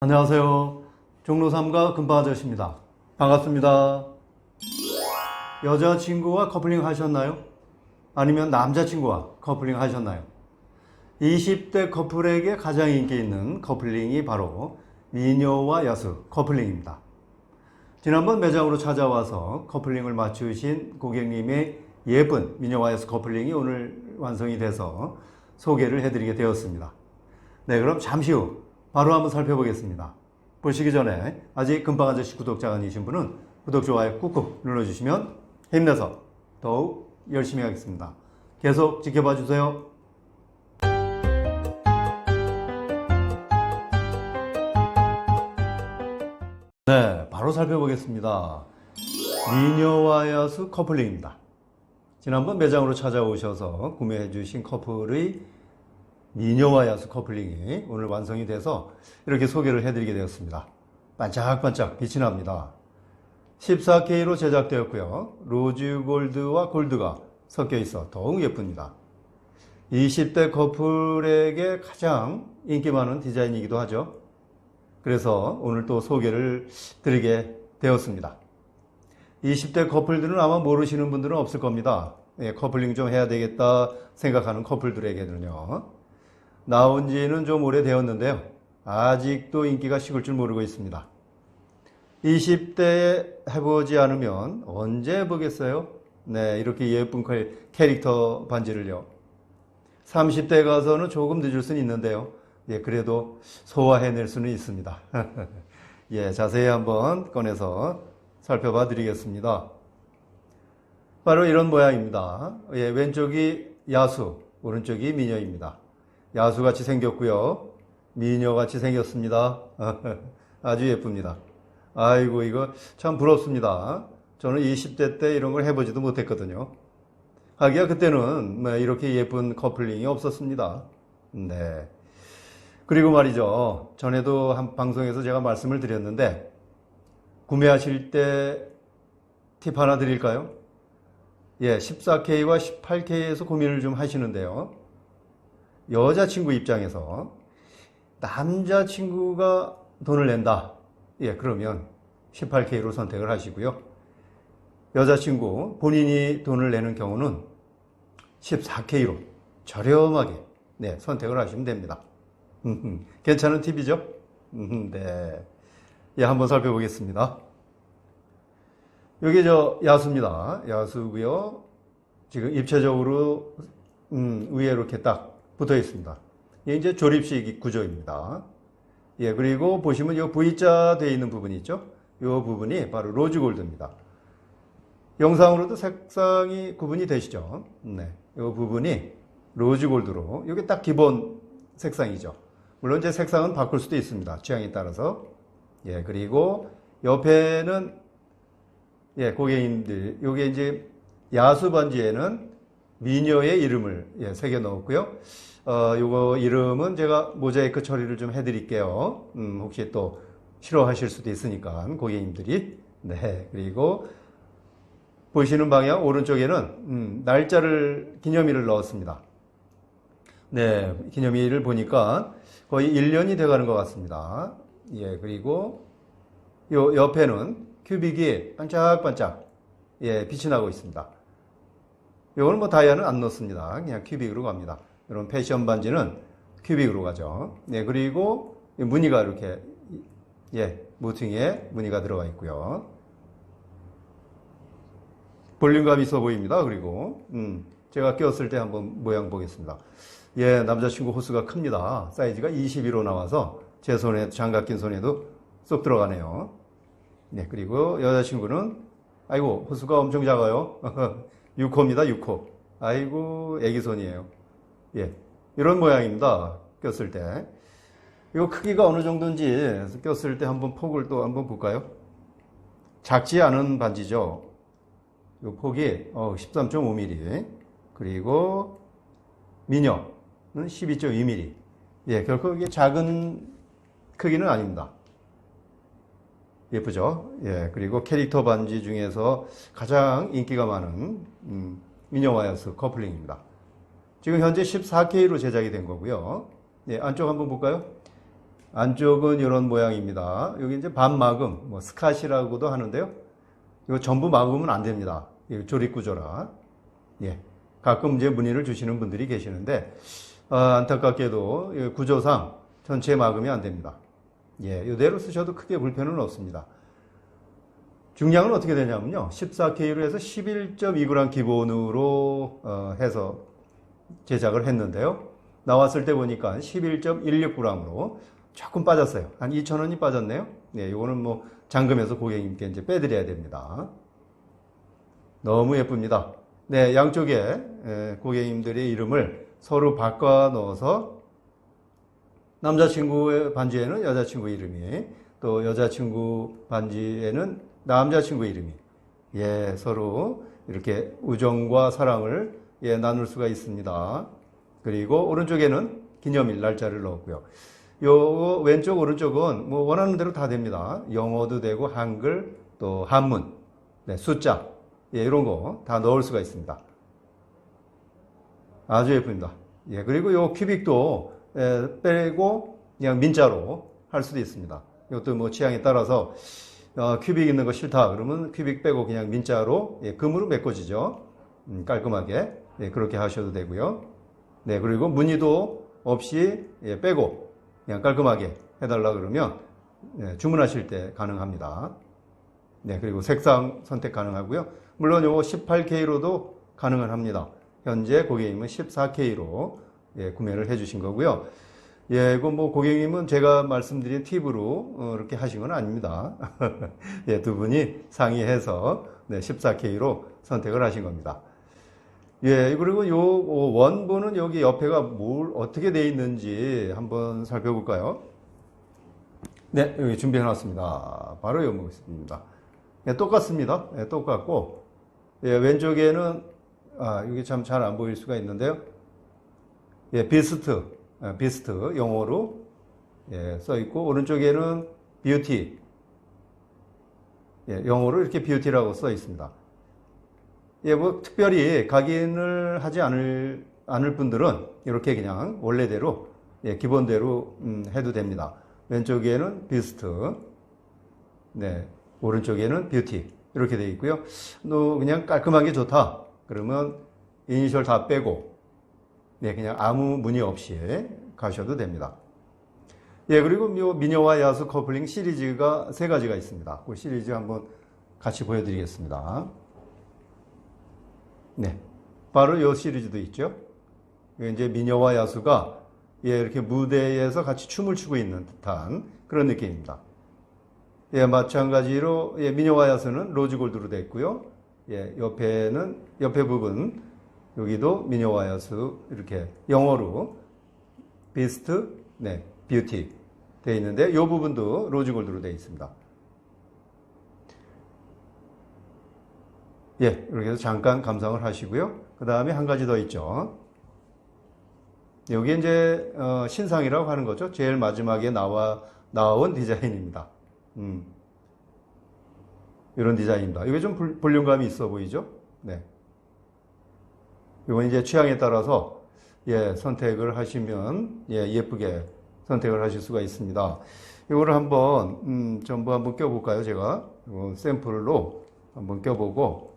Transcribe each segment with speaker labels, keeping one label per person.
Speaker 1: 안녕하세요. 종로 3가 금방 아저씨입니다. 반갑습니다. 여자친구와 커플링 하셨나요? 아니면 남자친구와 커플링 하셨나요? 20대 커플에게 가장 인기 있는 커플링이 바로 미녀와 야수 커플링입니다. 지난번 매장으로 찾아와서 커플링을 맞추신 고객님의 예쁜 미녀와 야수 커플링이 오늘 완성이 돼서 소개를 해드리게 되었습니다. 네, 그럼 잠시 후 바로 한번 살펴보겠습니다. 보시기 전에 아직 금방 아저씨 구독자가 아니신 분은 구독, 좋아요 꾹꾹 눌러주시면 힘내서 더욱 열심히 하겠습니다. 계속 지켜봐 주세요. 네, 바로 살펴보겠습니다. 미녀와 야수 커플링입니다. 지난번 매장으로 찾아오셔서 구매해 주신 커플의 미녀와 야수 커플링이 오늘 완성이 돼서 이렇게 소개를 해드리게 되었습니다. 반짝반짝 빛이 납니다. 14K로 제작되었고요. 로즈 골드와 골드가 섞여 있어 더욱 예쁩니다. 20대 커플에게 가장 인기 많은 디자인이기도 하죠. 그래서 오늘 또 소개를 드리게 되었습니다. 20대 커플들은 아마 모르시는 분들은 없을 겁니다. 예, 커플링 좀 해야 되겠다 생각하는 커플들에게는요. 나온 지는 좀 오래되었는데요. 아직도 인기가 식을 줄 모르고 있습니다. 20대에 해보지 않으면 언제 해보겠어요? 네, 이렇게 예쁜 캐릭터 반지를요. 30대 가서는 조금 늦을 수는 있는데요. 예, 그래도 소화해낼 수는 있습니다. 예, 자세히 한번 꺼내서 살펴봐 드리겠습니다. 바로 이런 모양입니다. 예, 왼쪽이 야수, 오른쪽이 미녀입니다. 야수같이 생겼고요. 미녀같이 생겼습니다. 아주 예쁩니다. 아이고, 이거 참 부럽습니다. 저는 20대 때 이런 걸 해보지도 못했거든요. 하기야 그때는 뭐 이렇게 예쁜 커플링이 없었습니다. 네. 그리고 말이죠. 전에도 한 방송에서 제가 말씀을 드렸는데, 구매하실 때 팁 하나 드릴까요? 예, 14K와 18K에서 고민을 좀 하시는데요. 여자친구 입장에서 남자친구가 돈을 낸다. 예, 그러면 18K로 선택을 하시고요. 여자친구 본인이 돈을 내는 경우는 14K로 저렴하게 네, 선택을 하시면 됩니다. 괜찮은 팁이죠? 네. 예, 한번 살펴보겠습니다. 여기 저 야수입니다. 야수고요. 지금 입체적으로 음, 위에 이렇게 딱 붙어 있습니다. 이제 조립식 구조입니다. 예, 그리고 보시면 이 V자 되어 있는 부분이 있죠? 이 부분이 바로 로즈 골드입니다. 영상으로도 색상이 구분이 되시죠? 네. 이 부분이 로즈 골드로, 이게 딱 기본 색상이죠. 물론 제 색상은 바꿀 수도 있습니다. 취향에 따라서. 예, 그리고 옆에는, 예, 고객님들, 요게 이제 야수 반지에는 미녀의 이름을 예, 새겨 넣었고요. 어, 요거 이름은 제가 모자이크 처리를 좀 해드릴게요. 음, 혹시 또 싫어하실 수도 있으니까 고객님들이. 네, 그리고 보시는 방향 오른쪽에는 음, 날짜를 기념일을 넣었습니다. 네, 기념일을 보니까 거의 1년이 돼가는 것 같습니다. 예, 그리고 요 옆에는 큐빅이 반짝반짝 예, 빛이 나고 있습니다. 요거는 뭐 다이아는 안 넣습니다. 그냥 큐빅으로 갑니다. 이런 패션 반지는 큐빅으로 가죠. 네, 그리고 무늬가 이렇게 예, 모퉁이에 무늬가 들어가 있고요. 볼륨감 있어 보입니다. 그리고 음, 제가 꼈을 때 한번 모양 보겠습니다. 예, 남자친구 호수가 큽니다. 사이즈가 21호 나와서 제 손에 장갑 낀 손에도 쏙 들어가네요. 네, 그리고 여자친구는 아이고 호수가 엄청 작아요. 6호입니다. 6호. 아이고 애기 손이에요. 예, 이런 모양입니다. 꼈을 때. 이거 크기가 어느 정도인지 꼈을 때 한번 폭을 또 한번 볼까요? 작지 않은 반지죠. 이 폭이 13.5mm 그리고 미녀는 12.2mm 예 결코 이게 작은 크기는 아닙니다 예쁘죠 예 그리고 캐릭터 반지 중에서 가장 인기가 많은 음, 미녀와 야수 커플링입니다 지금 현재 14K로 제작이 된 거고요 예 안쪽 한번 볼까요 안쪽은 이런 모양입니다. 여기 이제 반마금, 뭐 스카시라고도 하는데요. 이거 전부 막으면 안 됩니다. 이 조립 구조라. 예. 가끔 이제 문의를 주시는 분들이 계시는데, 아, 안타깝게도 이 구조상 전체 막으면 안 됩니다. 예. 이대로 쓰셔도 크게 불편은 없습니다. 중량은 어떻게 되냐면요. 14K로 해서 11.2g 기본으로 어, 해서 제작을 했는데요. 나왔을 때 보니까 11.16g으로 조금 빠졌어요. 한 2,000원이 빠졌네요. 네, 이거는 뭐 잠금해서 고객님께 이제 빼드려야 됩니다. 너무 예쁩니다. 네, 양쪽에 에, 고객님들의 이름을 서로 바꿔 넣어서 남자친구의 반지에는 여자친구 이름이 또 여자친구 반지에는 남자친구 이름이 예 서로 이렇게 우정과 사랑을 예 나눌 수가 있습니다. 그리고 오른쪽에는 기념일 날짜를 넣었고요. 요 왼쪽 오른쪽은 뭐 원하는 대로 다 됩니다. 영어도 되고 한글 또 한문 네, 숫자 예, 이런 거 다 넣을 수가 있습니다. 아주 예쁩니다. 예, 그리고 요 큐빅도 예, 빼고 그냥 민자로 할 수도 있습니다. 이것도 뭐 취향에 따라서 어, 큐빅 있는 거 싫다 그러면 큐빅 빼고 그냥 민자로 예, 금으로 메꿔지죠. 음, 깔끔하게 예, 그렇게 하셔도 되고요. 네 그리고 무늬도 없이 예, 빼고 그냥 깔끔하게 해달라 그러면 예, 주문하실 때 가능합니다. 네 그리고 색상 선택 가능하고요. 물론 요거 18K로도 가능은 합니다. 현재 고객님은 14K로 예, 구매를 해주신 거고요. 예, 이거 뭐 고객님은 제가 말씀드린 팁으로 어, 이렇게 하신 건 아닙니다. 예, 두 분이 상의해서 네, 14K로 선택을 하신 겁니다. 예, 그리고 요 원본은 여기 옆에가 뭘 어떻게 돼 있는지 한번 살펴볼까요? 네, 여기 준비해 놨습니다. 바로 여기 있습니다. 예, 똑같습니다. 예, 똑같고 예, 왼쪽에는 아, 이게 참잘 안 보일 수가 있는데요. 예, 비스트, 예, 비스트 영어로 예, 써 있고 오른쪽에는 뷰티, 예, 영어로 이렇게 뷰티라고 써 있습니다. 예, 뭐 특별히 각인을 하지 않을 않을 분들은 이렇게 그냥 원래대로 예, 기본대로 음, 해도 됩니다. 왼쪽에는 비스트, 네, 오른쪽에는 뷰티 이렇게 되어 있고요. 또 그냥 깔끔하게 좋다. 그러면 이니셜 다 빼고 네, 그냥 아무 문의 없이 가셔도 됩니다. 예, 그리고 요 미녀와 야수 커플링 시리즈가 세 가지가 있습니다. 그 시리즈 한번 같이 보여드리겠습니다. 네, 바로 요 시리즈도 있죠. 이게 이제 미녀와 야수가 예, 이렇게 무대에서 같이 춤을 추고 있는 듯한 그런 느낌입니다. 예, 마찬가지로 예, 미녀와 야수는 로즈 골드로 되어 있고요. 예, 옆에는 옆에 부분 여기도 미녀와 야수 이렇게 영어로 비스트, 네, 뷰티 되어 있는데 이 부분도 로즈 골드로 되어 있습니다. 예, 이렇게 해서 잠깐 감상을 하시고요. 그 다음에 한 가지 더 있죠. 여기 이제 어, 신상이라고 하는 거죠. 제일 마지막에 나와 나온 디자인입니다. 음. 이런 디자인입니다. 이게 좀 불- 볼륨감이 있어 보이죠? 네. 이건 이제 취향에 따라서 예, 선택을 하시면 예, 예쁘게 선택을 하실 수가 있습니다. 이거를 한번 음, 전부 한번 껴볼까요? 제가 이거 샘플로 한번 껴보고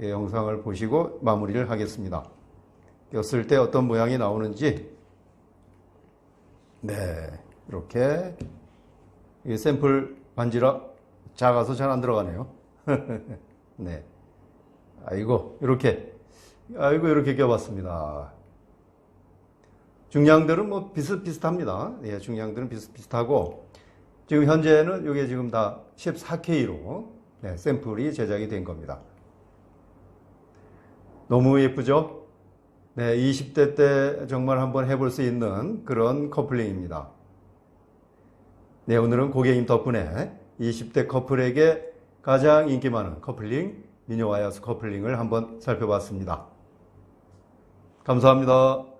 Speaker 1: 예, 영상을 보시고 마무리를 하겠습니다. 꼈을 때 어떤 모양이 나오는지 네 이렇게 이 샘플 반지라 작아서 잘 안 들어가네요. 네. 아이고, 이렇게. 아이고, 이렇게 껴봤습니다. 중량들은 뭐 비슷비슷합니다. 예, 중량들은 비슷비슷하고, 지금 현재는 이게 지금 다 14K로 네, 샘플이 제작이 된 겁니다. 너무 예쁘죠? 네, 20대 때 정말 한번 해볼 수 있는 그런 커플링입니다. 네, 오늘은 고객님 덕분에 20대 커플에게 가장 인기 많은 커플링, 미녀와이어스 커플링을 한번 살펴봤습니다. 감사합니다.